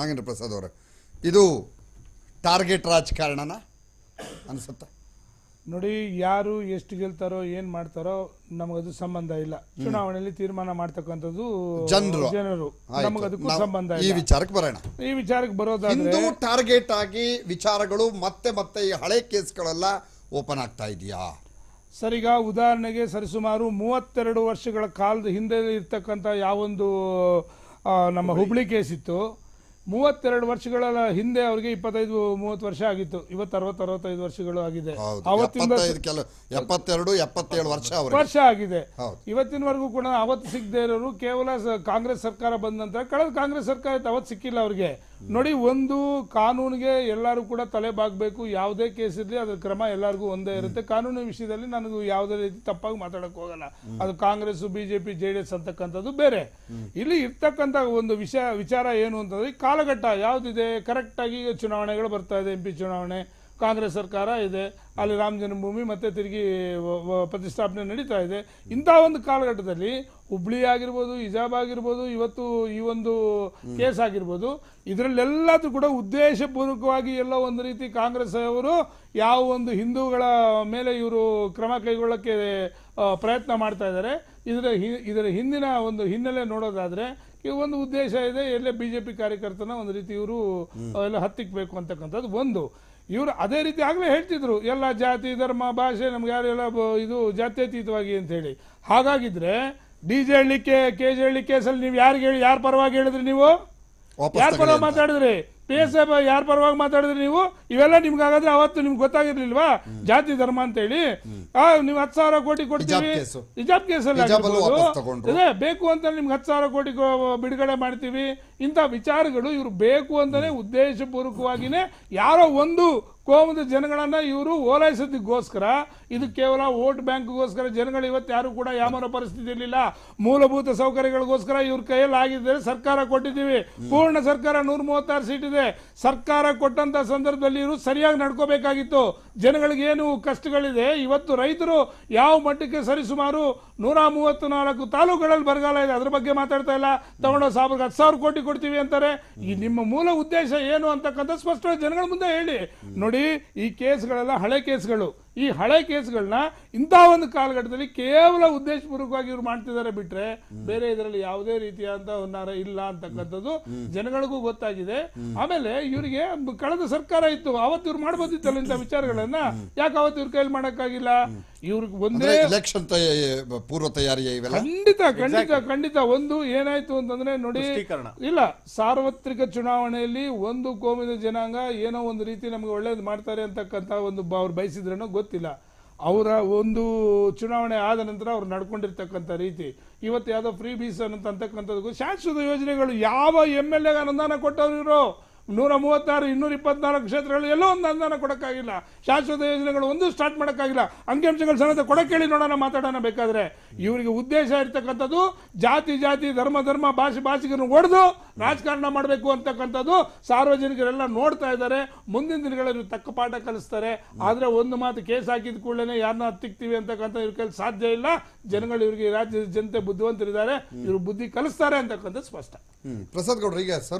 ನಾಗೇಂದ್ರ ಪ್ರಸಾದ್ ಅವರ. ಇದು ಟಾರ್ಗೆಟ್ ರಾಜಕಾರಣನ ಅನ್ಸುತ್ತೆ? ನೋಡಿ ಯಾರು ಎಷ್ಟು ಗೆಲ್ತಾರೋ ಏನ್ ಮಾಡ್ತಾರೋ ನಮಗದು ಸಂಬಂಧ ಇಲ್ಲ. ಚುನಾವಣೆಯಲ್ಲಿ ತೀರ್ಮಾನ ಮಾಡ್ತಕ್ಕಂಥದ್ದು ಜನರು. ಜನರು. ನಮಗದಕ್ಕೂ ಸಂಬಂಧ ಈ ಇಲ್ಲ. ವಿಚಾರಕ್ಕೆ ಬರೋಣ. ಈ ವಿಚಾರಕ್ಕೆ ಬರೋದಾದ್ರೆ ಟಾರ್ಗೆಟ್ ಆಗಿ ವಿಚಾರಗಳು ಮತ್ತೆ ಮತ್ತೆ ಈ ಹಳೆ ಕೇಸ್ಗಳೆಲ್ಲ ಓಪನ್ ಆಗ್ತಾ ಇದೆಯಾ? ಸರಿಗ ಈಗ ಉದಾಹರಣೆಗೆ ಸರಿಸುಮಾರು ಮೂವತ್ತೆರಡು ವರ್ಷಗಳ ಕಾಲದ ಹಿಂದೆ ಇರ್ತಕ್ಕಂಥ ಯಾವೊಂದು ಆ, ನಮ್ಮ ಹುಬ್ಳಿ ಕೇಸ್ ಇತ್ತು ಮೂವತ್ತೆರಡು ವರ್ಷಗಳ ಹಿಂದೆ ಅವರಿಗೆ ಇಪ್ಪತ್ತೈದು ಮೂವತ್ತು ವರ್ಷ ಆಗಿತ್ತು. ಇವತ್ತು ಅರವತ್ತು ಅರವತ್ತೈದು ವರ್ಷಗಳು ಆಗಿದೆ. ಅವತ್ತಿಂದ ಎಪ್ಪತ್ತೆರಡು ಎಪ್ಪತ್ತೇಳು ವರ್ಷ ವರ್ಷ ಆಗಿದೆ. ಇವತ್ತಿನವರೆಗೂ ಕೂಡ ಅವತ್ತು ಸಿಗದೆ ಇರೋರು ಕೇವಲ ಕಾಂಗ್ರೆಸ್ ಸರ್ಕಾರ ಬಂದ ನಂತರ ಕಳೆದ ಕಾಂಗ್ರೆಸ್ ಸರ್ಕಾರ ಇತ್ತು, ಅವತ್ತು ಸಿಕ್ಕಿಲ್ಲ ಅವ್ರಿಗೆ. ನೋಡಿ ಒಂದು ಕಾನೂನಿಗೆ ಎಲ್ಲರೂ ಕೂಡ ತಲೆ ಬಾಗಬೇಕು. ಯಾವುದೇ ಕೇಸ್ ಇರಲಿ ಅದ್ರ ಕ್ರಮ ಎಲ್ಲರಿಗೂ ಒಂದೇ ಇರುತ್ತೆ. ಕಾನೂನು ವಿಷಯದಲ್ಲಿ ನನಗೂ ಯಾವುದೇ ರೀತಿ ತಪ್ಪಾಗಿ ಮಾತಾಡಕ್ ಹೋಗಲ್ಲ. ಅದು Congress BJP J D S ಅಂತಕ್ಕಂಥದ್ದು ಬೇರೆ. ಇಲ್ಲಿ ಇರ್ತಕ್ಕಂಥ ಒಂದು ವಿಷಯ ವಿಚಾರ ಏನು ಅಂತಂದ್ರೆ ಕಾಲಘಟ್ಟ ಯಾವ್ದಿದೆ? ಕರೆಕ್ಟಾಗಿ ಚುನಾವಣೆಗಳು ಬರ್ತಾ ಇದೆ ಎಂ ಪಿ ಚುನಾವಣೆ ಕಾಂಗ್ರೆಸ್ ಸರ್ಕಾರ ಇದೆ. ಅಲ್ಲಿ ರಾಮ ಜನ್ಮಭೂಮಿ ಮತ್ತೆ ತಿರುಗಿ ಪ್ರತಿಷ್ಠಾಪನೆ ನಡೀತಾ ಇದೆ. ಇಂಥ ಒಂದು ಕಾಲಘಟ್ಟದಲ್ಲಿ ಹುಬ್ಳಿ ಆಗಿರ್ಬೋದು ಇಜಾಬ್ ಆಗಿರ್ಬೋದು ಇವತ್ತು ಈ ಒಂದು ಕೇಸ್ ಆಗಿರ್ಬೋದು ಇದರಲ್ಲೆಲ್ಲದೂ ಕೂಡ ಉದ್ದೇಶಪೂರ್ವಕವಾಗಿ ಎಲ್ಲ ಒಂದು ರೀತಿ ಕಾಂಗ್ರೆಸ್ ಅವರು ಯಾವ ಒಂದು ಹಿಂದೂಗಳ ಮೇಲೆ ಇವರು ಕ್ರಮ ಕೈಗೊಳ್ಳಕ್ಕೆ ಪ್ರಯತ್ನ ಮಾಡ್ತಾ ಇದ್ದಾರೆ. ಇದರ ಹಿ- ಇದರ ಹಿಂದಿನ ಒಂದು ಹಿನ್ನೆಲೆ ನೋಡೋದಾದ್ರೆ ಈ ಒಂದು ಉದ್ದೇಶ ಇದೆ ಎಲ್ಲೇ ಬಿಜೆಪಿ ಕಾರ್ಯಕರ್ತನ ಒಂದು ರೀತಿ ಇವರು ಎಲ್ಲ ಹತ್ತಿಕ್ಬೇಕು ಅಂತಕ್ಕಂಥದ್ದು ಒಂದು. ಇವರು ಅದೇ ರೀತಿ ಆಗಲೇ ಹೇಳ್ತಿದ್ರು ಎಲ್ಲ ಜಾತಿ ಧರ್ಮ ಭಾಷೆ ನಮ್ಗೆ ಯಾರೆಲ್ಲ ಇದು ಜಾತ್ಯತೀತವಾಗಿ ಅಂತ ಹೇಳಿ. ಹಾಗಾಗಿದ್ರೆ ಡಿ ಜೆ ಹೇಳಲಿಕ್ಕೆ ಕೆ ಜೆ ಹೇಳಲಿಕ್ಕೆ ಕೇಸಲ್ಲಿ ನೀವು ಯಾರಿಗೆ ಹೇಳಿ ಯಾರ ಪರವಾಗಿ ಹೇಳಿದ್ರಿ ನೀವು? ಯಾರ ಪರವಾಗಿ. ಮಾತಾಡಿದ್ರಿ? ಪಿ ಎಸ್ ಯಾರ ಪರವಾಗಿ ಮಾತಾಡಿದ್ರಿ ನೀವು? ಇವೆಲ್ಲ ನಿಮ್ಗೆ ಹಾಗಾದ್ರೆ ಅವತ್ತು ನಿಮ್ಗೆ ಗೊತ್ತಾಗಿರ್ಲಿಲ್ವಾ? ಜಾತಿ ಧರ್ಮ ಅಂತ ಹೇಳಿ ನೀವು ಹತ್ತು ಸಾವಿರ ಕೋಟಿ ಕೊಡ್ತೀವಿ. ನಿಜಾಬ್ ಹಿಜಾಬ್ ಕೇಸಲ್ಲಿ ಅದೇ ಬೇಕು ಅಂತ ನಿಮ್ಗೆ ಹತ್ತು ಸಾವಿರ ಕೋಟಿ ಬಿಡುಗಡೆ ಮಾಡ್ತೀವಿ. ಇಂಥ ವಿಚಾರಗಳು ಇವರು ಬೇಕು ಅಂತಾನೆ ಉದ್ದೇಶಪೂರ್ವಕವಾಗಿನೇ ಯಾರೋ ಒಂದು ಕೋಮದ ಜನಗಳನ್ನ ಇವರು ಓಲೈಸೋದಕ್ಕೋಸ್ಕರ ಇದು ಕೇವಲ ವೋಟ್ ಬ್ಯಾಂಕ್ಗೋಸ್ಕರ ಜನಗಳು ಇವತ್ತು ಯಾರು ಕೂಡ ಯಾವ ಪರಿಸ್ಥಿತಿ ಇರಲಿಲ್ಲ. ಮೂಲಭೂತ ಸೌಕರ್ಯಗಳಿಗೋಸ್ಕರ ಇವ್ರ ಕೈಯಲ್ಲಿ ಆಗಿದ್ದರೆ ಸರ್ಕಾರ ಕೊಟ್ಟಿದ್ದೀವಿ. ಪೂರ್ಣ ಸರ್ಕಾರ ನೂರ ಮೂವತ್ತಾರು ಸೀಟ್ ಇದೆ. ಸರ್ಕಾರ ಕೊಟ್ಟಂತ ಸಂದರ್ಭದಲ್ಲಿ ಇವರು ಸರಿಯಾಗಿ ನಡ್ಕೋಬೇಕಾಗಿತ್ತು. ಜನಗಳಿಗೆ ಏನು ಕಷ್ಟಗಳಿದೆ? ಇವತ್ತು ರೈತರು ಯಾವ ಮಟ್ಟಕ್ಕೆ ಸರಿಸುಮಾರು ನೂರ ಮೂವತ್ತು ನಾಲ್ಕು ತಾಲೂಕುಗಳಲ್ಲಿ ಬರಗಾಲ ಇದೆ. ಅದ್ರ ಬಗ್ಗೆ ಮಾತಾಡ್ತಾ ಇಲ್ಲ. ತಗೊಂಡೋ ಸಾವಿರ ಹತ್ತು ಸಾವಿರ ಕೋಟಿ ಕೊಡ್ತೀವಿ ಅಂತಾರೆ. ಈ ನಿಮ್ಮ ಮೂಲ ಉದ್ದೇಶ ಏನು ಅಂತಕ್ಕಂಥ ಸ್ಪಷ್ಟವಾಗಿ ಜನಗಳ ಮುಂದೆ ಹೇಳಿ. ನೋಡಿ ಈ ಕೇಸ್ಗಳೆಲ್ಲ ಹಳೆ ಕೇಸ್ಗಳು. ಈ ಹಳೆ ಕೇಸ್ಗಳನ್ನ ಇಂಥ ಒಂದು ಕಾಲಘಟ್ಟದಲ್ಲಿ ಕೇವಲ ಉದ್ದೇಶಪೂರ್ವಕವಾಗಿ ಇವ್ರು ಮಾಡ್ತಿದ್ದಾರೆ ಬಿಟ್ರೆ ಬೇರೆ ಇದರಲ್ಲಿ ಯಾವುದೇ ರೀತಿಯಾದಂತಹ ಹುನ್ನಾರ ಇಲ್ಲ ಅಂತಕ್ಕಂಥದ್ದು ಜನಗಳಿಗೂ ಗೊತ್ತಾಗಿದೆ. ಆಮೇಲೆ ಇವರಿಗೆ ಕಳೆದ ಸರ್ಕಾರ ಇತ್ತು. ಅವತ್ತು ಇವ್ರು ಮಾಡ್ಬೋದಿತ್ತಲ್ಲ ಇಂಥ ವಿಚಾರಗಳನ್ನ? ಯಾಕೆ ಅವತ್ತು ಇವ್ರ ಕೈಲಿ ಮಾಡಕ್ಕಾಗಿಲ್ಲ? ಇವ್ರಿಗೆ ಒಂದೇ ಎಲೆಕ್ಷನ್ ಪೂರ್ವ ತಯಾರಿ ಇವೆಲ್ಲ? ಖಂಡಿತ ಖಂಡಿತ ಖಂಡಿತ. ಒಂದು ಏನಾಯ್ತು ಅಂತಂದ್ರೆ ನೋಡಿ ಇಲ್ಲ ಸಾರ್ವತ್ರಿಕ ಚುನಾವಣೆಯಲ್ಲಿ ಒಂದು ಕೋಮಿನ ಜನಾಂಗ ಏನೋ ಒಂದು ರೀತಿ ನಮ್ಗೆ ಒಳ್ಳೇದು ಮಾಡ್ತಾರೆ ಅಂತಕ್ಕಂಥ ಒಂದು ಅವ್ರು ಬಯಸಿದ್ರೇನೋ ಗೊತ್ತಿಲ್ಲ. ಅವರ ಒಂದು ಚುನಾವಣೆ ಆದ ನಂತರ ಅವ್ರು ನಡ್ಕೊಂಡಿರ್ತಕ್ಕಂಥ ರೀತಿ. ಇವತ್ತು ಯಾವುದೋ ಫ್ರೀ ಬೀಸ್ ಅಂತ ಅಂತಕ್ಕಂಥದ್ದು. ಶಾಶ್ವತ ಯೋಜನೆಗಳು ಯಾವ ಎಂ ಎಲ್ ಎಗೆ ಅನುದಾನ ಕೊಟ್ಟವ್ರು ಇವರು? ನೂರ ಮೂವತ್ತಾರು ಇನ್ನೂರ ಇಪ್ಪತ್ನಾಲ್ಕು ಕ್ಷೇತ್ರಗಳು ಎಲ್ಲೋ ಒಂದು ಅನುದಾನ ಕೊಡೋಕ್ಕಾಗಿಲ್ಲ. ಶಾಶ್ವತ ಯೋಜನೆಗಳು ಒಂದು ಸ್ಟಾರ್ಟ್ ಮಾಡೋಕ್ಕಾಗಿಲ್ಲ. ಅಂಕಿಅಂಶಗಳು ಸಮೇತ ಕೊಡಕ್ಕೇಳಿ ನೋಡೋಣ, ಮಾತಾಡೋಣ ಬೇಕಾದ್ರೆ. ಇವರಿಗೆ ಉದ್ದೇಶ ಇರ್ತಕ್ಕಂಥದ್ದು ಜಾತಿ ಜಾತಿ, ಧರ್ಮ ಧರ್ಮ, ಭಾಷೆ, ಭಾಷಿಗರನ್ನು ಒಡೆದು ರಾಜಕಾರಣ ಮಾಡಬೇಕು ಅಂತಕ್ಕಂಥದ್ದು ಸಾರ್ವಜನಿಕರೆಲ್ಲ ನೋಡ್ತಾ ಇದ್ದಾರೆ. ಮುಂದಿನ ದಿನಗಳಲ್ಲಿ ತಕ್ಕ ಪಾಠ ಕಲಿಸ್ತಾರೆ. ಆದರೆ ಒಂದು ಮಾತು ಕೇಸ್ ಹಾಕಿದ ಕೂಡಲೇ ಯಾರನ್ನ ಹತ್ತಿಕ್ತೀವಿ ಅಂತಕ್ಕಂಥ ಇವ್ರ ಕೆಲಸ ಸಾಧ್ಯ ಇಲ್ಲ. ಜನಗಳು ಇವರಿಗೆ ರಾಜ್ಯದ ಜನತೆ ಬುದ್ಧಿವಂತರಿದ್ದಾರೆ. ಇವರು ಬುದ್ಧಿ ಕಲಿಸ್ತಾರೆ ಅಂತಕ್ಕಂಥದ್ದು ಸ್ಪಷ್ಟ. ಪ್ರಸಾದ್ ಗೌಡ್ರು, ಈಗ